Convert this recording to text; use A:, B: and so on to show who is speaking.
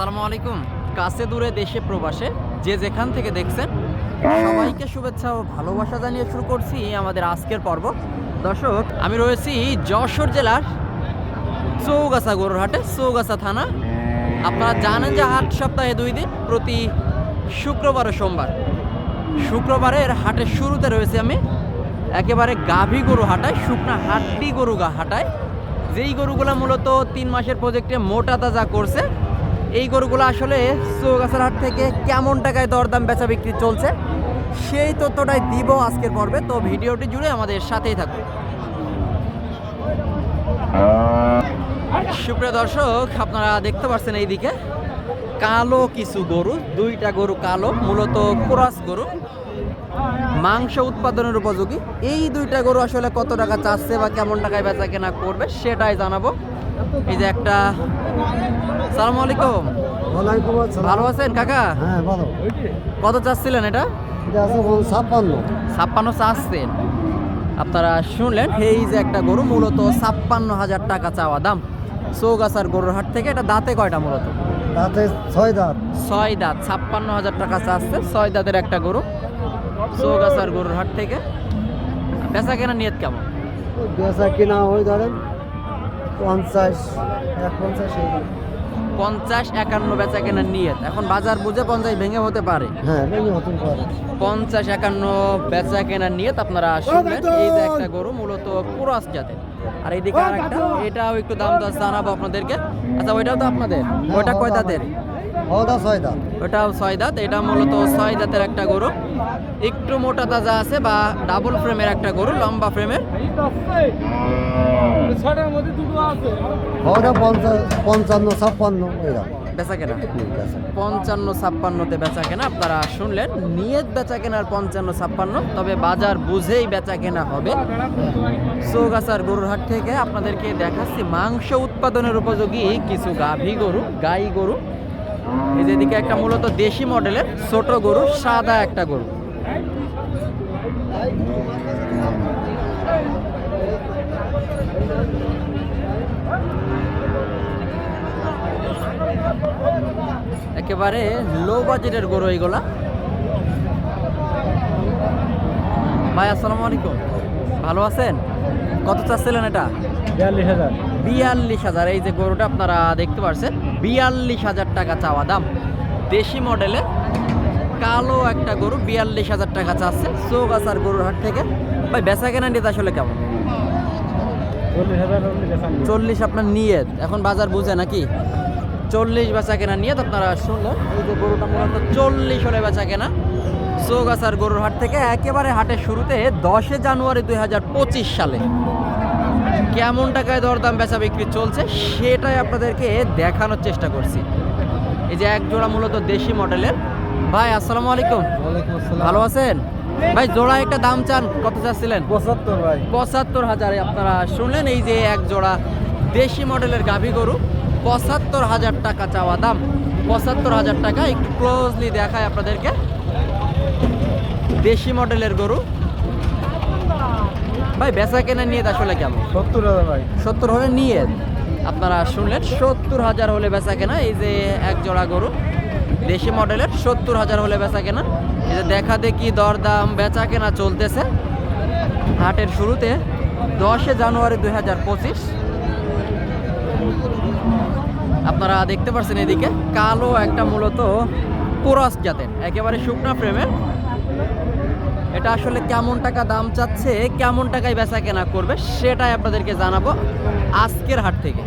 A: আসসালামু আলাইকুম। কাছে দূরে দেশে প্রবাসে, যে যেখান থেকে দেখছেন, সবাইকে শুভেচ্ছা ও ভালোবাসা জানিয়ে শুরু করছি আমাদের আজকের পর্ব। দর্শক, আমি রয়েছি যশোর জেলার চৌগাছা গরুর হাটে চৌগাছা থানা। আপনারা জানেন যে হাট সপ্তাহে দুই দিন, প্রতি শুক্রবার ও সোমবার। শুক্রবারের হাটের শুরুতে রয়েছে আমি। একেবারে গাভী গরু হাটায়, শুকনা হাড্ডি গরু গা হাটায়। যেই গরুগুলো মূলত তিন মাসের প্রজেক্টে মোটা তাজা করছে এই গরুগুলো আসলে চৌগাছার হাট থেকে কেমন টাকায় দরদাম বেচা বিক্রি চলছে, সেই তথ্যটাই দিব আজকের পর্বে। তো ভিডিওটি জুড়ে আমাদের সাথেই থাকুন। সুপ্রিয় দর্শক, আপনারা দেখতে পাচ্ছেন এইদিকে কালো কিছু গরু, দুইটা গরু কালো, মূলত কোরাস গরু, মাংস উৎপাদনের উপযোগী। এই দুইটা গরু আসলে কত টাকা চাচ্ছে বা কেমন টাকায় বেচা কেনা করবে, সেটাই জানাব। এই যে একটা সালাম আলাইকুম।
B: ওয়ালাইকুম
A: ভালো আছেন কাকা?
B: হ্যাঁ
A: কত চাচ্ছিলেন এটা?
B: ছাপ্পান্ন।
A: ছাপ্পান্ন চাচ্ছেন। আপনারা শুনলেন এই যে একটা গরু মূলত ছাপ্পান্ন হাজার টাকা চাওয়া দাম। চৌগাছার গরুর হাট থেকে এটা দাঁতে কয়টা মূলত?
B: তাতে ছয় দাঁত।
A: ছয় দাঁত ছাপ্পান্ন হাজার টাকা চাচ্ছে ছয় দাঁতের একটা গরু চৌগাছার গরুর হাট থেকে। বেচা কেনা নিয়ত কেমন?
B: বেচা কিনা ওই ধরেন পঞ্চাশ এক পঞ্চাশ
A: পঞ্চাশ একান্ন বেচা কেনার নিয়ত। এখন বাজার বুঝে পঞ্চাশ ভেঙে হতে পারে।
B: হ্যাঁ ভেঙে হতুন পারে।
A: পঞ্চাশ একান্ন বেচা কেনার নিয়ত আপনারা শুনলেন এই যে একটা গরু মূলত পুরো জাতের। আর এইদিকে আর একটা এটাও একটু দাম দর জানাব আপনাদেরকে। আচ্ছা ওইটাও তো আপনাদের। ওইটা কয়
B: দাঁত
A: ওটাও ছয় দাঁত এটা মূলত ছয় দাঁতের একটা গরু। একটু মোটা তাজা আছে বা ডাবল ফ্রেমের একটা গরু লম্বা ফ্রেমের
B: পঞ্চান্ন ছাপ্পান্ন
A: বেচা কেনা? পঞ্চান্ন ছাপ্পান্নতে বেচা কেনা আপনারা শুনলেন নিয়ত বেচা কেনার পঞ্চান্ন ছাপ্পান্ন তবে বাজার বুঝেই বেচা কেনা হবে। চৌগাছার গরুর হাট থেকে আপনাদেরকে দেখাচ্ছি মাংস উৎপাদনের উপযোগী কিছু গাভী গরু গাই গরু। এই যে এদিকে একটা মূলত দেশি মডেলের ছোট গরু, সাদা একটা গরু। একেবারে লো বাজেটের গরু এইগুলা। ভাই, আসসালামু আলাইকুম। ভালো আছেন? কত চাচ্ছিলেন এটা?
B: বিয়াল্লিশ হাজার।
A: বিয়াল্লিশ হাজার। এই যে গরুটা আপনারা দেখতে পাচ্ছেন বিয়াল্লিশ হাজার টাকা চাওয়া দাম। দেশি মডেলের কালো একটা গরু বিয়াল্লিশ হাজার টাকা চাচ্ছে। চৌগাছার গরুর হাট থেকে। ভাই, বেচা কেনা নিতে আসলে কেমন?
B: চল্লিশ
A: আপনার নিয়ত। এখন বাজার বুঝে নাকি? চল্লিশ বেচা কেনা নিয়ত আপনারা শুনলেন। এই যে গরুটা মূলত চল্লিশ হলে বেচা কেনা। চৌগাছার গরুর হাট থেকে একেবারে হাটের শুরুতে দশে জানুয়ারি দুই হাজার পঁচিশ সালে। কেমন টাকায় দরদাম বেচা বিক্রি চলছে সেটাই আপনাদেরকে দেখানোর চেষ্টা করছি। এই যে এক জোড়া মূলত দেশি মডেলের। ভাই আসসালামু আলাইকুম। ভালো আছেন? ভাই জোড়া একটা দাম চান কত চাচ্ছিলেন?
B: পঁচাত্তর ভাই।
A: পঁচাত্তর হাজারে আপনারা শুনলেন এই যে এক জোড়া দেশি মডেলের গাভী গরু পঁচাত্তর হাজার টাকা চাওয়া দাম। পঁচাত্তর হাজার টাকা একটু ক্লোজলি দেখায় আপনাদেরকে। দেশি মডেলের গরু ভাই বেচা কেনা নিয়ে আসলে কেমন?
B: সত্তর হাজার ভাই।
A: সত্তর হলে নিয়ে? আপনারা শুনলেন সত্তর হাজার হলে বেচা কেনা এই যে এক জোড়া গরু দেশি মডেলের সত্তর হাজার হলে বেচা কেনা। এই যে দেখা দেখি দরদাম বেচা কেনা চলতেছে। হাটের শুরুতে দশে জানুয়ারি দুই হাজার পঁচিশ। আপনারা দেখতে পাচ্ছেন এদিকে কালো একটা মূলত কোরাস জাতের একেবারে শুকনা ফ্রেমের এটা আসলে কেমন টাকা দাম চাচ্ছে, কেমন টাকায় বেচা কেনা করবে, সেটাই আপনাদেরকে জানাব আজকের হাট থেকে।